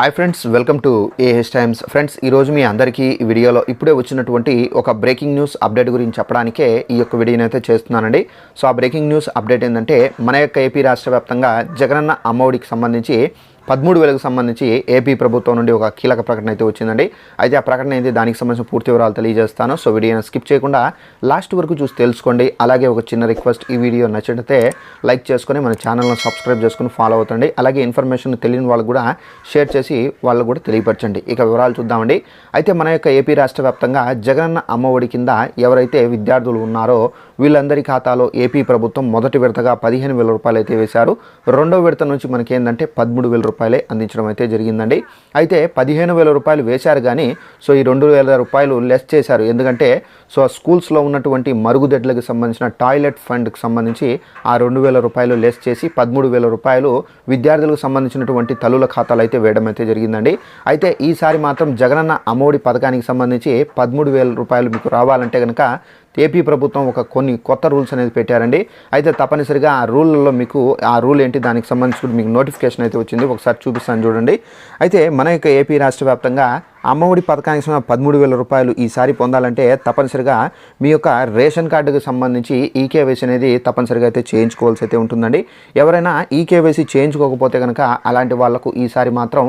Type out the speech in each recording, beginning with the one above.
Hi friends welcome to AH times friends ఈరోజు మీ అందరికీ ఈ వీడియోలో ఇప్పుడే వచ్చినటువంటి ఒక బ్రేకింగ్ న్యూస్ అప్డేట్ గురించి చెప్పడానికే ఈ యొక్క వీడియోని అయితే చేస్తున్నానండి. సో ఆ బ్రేకింగ్ న్యూస్ అప్డేట్ ఏంటంటే మన యొక్క ఏపీ రాష్ట్ర వ్యాప్తంగా జగనన్న అమ్మఒడికి సంబంధించి పదమూడు వేలకు సంబంధించి ఏపీ ప్రభుత్వం నుండి ఒక కీలక ప్రకటన అయితే వచ్చిందండి. అయితే ఆ ప్రకటన అయితే దానికి సంబంధించిన పూర్తి వివరాలు తెలియజేస్తాను. సో వీడియోని స్కిప్ చేయకుండా లాస్ట్ వరకు చూసి తెలుసుకోండి. అలాగే ఒక చిన్న రిక్వెస్ట్ ఈ వీడియో నచ్చినట్లయితే లైక్ చేసుకొని మన ఛానల్ను సబ్స్క్రైబ్ చేసుకుని ఫాలో అవుతండి. అలాగే ఇన్ఫర్మేషన్ తెలియని వాళ్ళు కూడా షేర్ చేసి వాళ్ళకు కూడా తెలియపరచండి. ఇక వివరాలు చూద్దామండి. అయితే మన యొక్క ఏపీ రాష్ట్ర వ్యాప్తంగా జగనన్న అమ్మఒడి కింద ఎవరైతే విద్యార్థులు ఉన్నారో వీళ్ళందరి ఖాతాలో ఏపీ ప్రభుత్వం మొదటి విడతగా పదిహేను వేల రూపాయలు అయితే వేశారు. రెండో విడత నుంచి మనకేందంటే పదమూడు వేల రూపాయలే అందించడం అయితే జరిగిందండి. అయితే పదిహేను వేల రూపాయలు వేశారు కానీ సో ఈ రెండు వేల రూపాయలు లెస్ చేశారు. ఎందుకంటే సో స్కూల్స్లో ఉన్నటువంటి మరుగుదొడ్లకు సంబంధించిన టాయిలెట్ ఫండ్కి సంబంధించి ఆ రెండు వేల రూపాయలు లెస్ చేసి పదమూడు వేల రూపాయలు విద్యార్థులకు సంబంధించినటువంటి తల్లుల ఖాతాలు అయితే వేయడం అయితే జరిగిందండి. అయితే ఈసారి మాత్రం జగనన్న అమోడి పథకానికి సంబంధించి పదమూడు వేల రూపాయలు మీకు రావాలంటే కనుక ఏపీ ప్రభుత్వం ఒక కొన్ని కొత్త రూల్స్ అనేది పెట్టారండి. అయితే తప్పనిసరిగా ఆ రూల్లో మీకు ఆ రూల్ ఏంటి దానికి సంబంధించి మీకు నోటిఫికేషన్ అయితే వచ్చింది. ఒకసారి చూపిస్తాను చూడండి. అయితే మన యొక్క ఏపీ రాష్ట్ర వ్యాప్తంగా అమ్మఒడి పథకానికి సంబంధించిన పదమూడు వేల రూపాయలు ఈసారి పొందాలంటే తప్పనిసరిగా మీ యొక్క రేషన్ కార్డుకు సంబంధించి ఈకేవైసీ అనేది తప్పనిసరిగా అయితే చేయించుకోవాల్సి అయితే ఉంటుందండి. ఎవరైనా ఈకేవైసీ చేయించుకోకపోతే కనుక అలాంటి వాళ్ళకు ఈసారి మాత్రం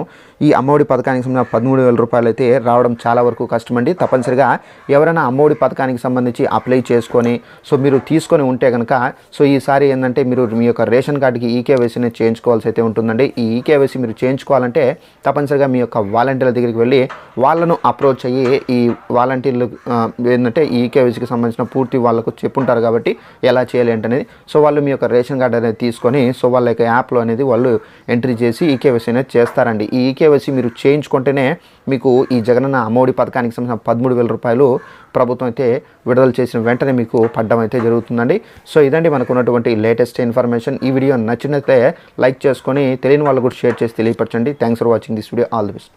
ఈ అమ్మఒడి పథకానికి సంబంధించిన పదమూడు వేల రూపాయలు అయితే రావడం చాలా వరకు కష్టమండి. తప్పనిసరిగా ఎవరైనా అమ్మఒడి పథకానికి సంబంధించి అప్లై చేసుకొని సో మీరు తీసుకొని ఉంటే కనుక సో ఈసారి ఏంటంటే మీరు మీ యొక్క రేషన్ కార్డుకి ఈకేవైసీని చేయించుకోవాల్సి అయితే ఉంటుందండి. ఈ ఈకేవైసీ మీరు చేయించుకోవాలంటే తప్పనిసరిగా మీ యొక్క వాలంటీర్ల దగ్గరికి వెళ్ళి వాళ్ళను అప్రోచ్ అయ్యి ఈ వాలంటీర్లు ఏంటంటే ఈ ఈకేవైసీకి సంబంధించిన పూర్తి వాళ్ళకు చెప్పుంటారు కాబట్టి ఎలా చేయాలి ఏంటనేది. సో వాళ్ళు మీ యొక్క రేషన్ కార్డు అనేది తీసుకొని సో వాళ్ళ యొక్క యాప్లో అనేది వాళ్ళు ఎంట్రీ చేసి ఈకేవైసీ అనేది చేస్తారండి. ఈ ఈకేవైసీ మీరు చేయించుకుంటేనే మీకు ఈ జగనన్న అమ్మఒడి పథకానికి సంబంధించిన పదమూడు వేల రూపాయలు ప్రభుత్వం అయితే విడుదల చేసిన వెంటనే మీకు పడ్డం అయితే జరుగుతుందండి. సో ఇదండి మనకు ఉన్నటువంటి లేటెస్ట్ ఇన్ఫర్మేషన్. ఈ వీడియో నచ్చినట్లయితే లైక్ చేసుకొని తెలియని వాళ్ళు కూడా షేర్ చేసి తెలియపరచండి. Thanks for watching this video. All the best.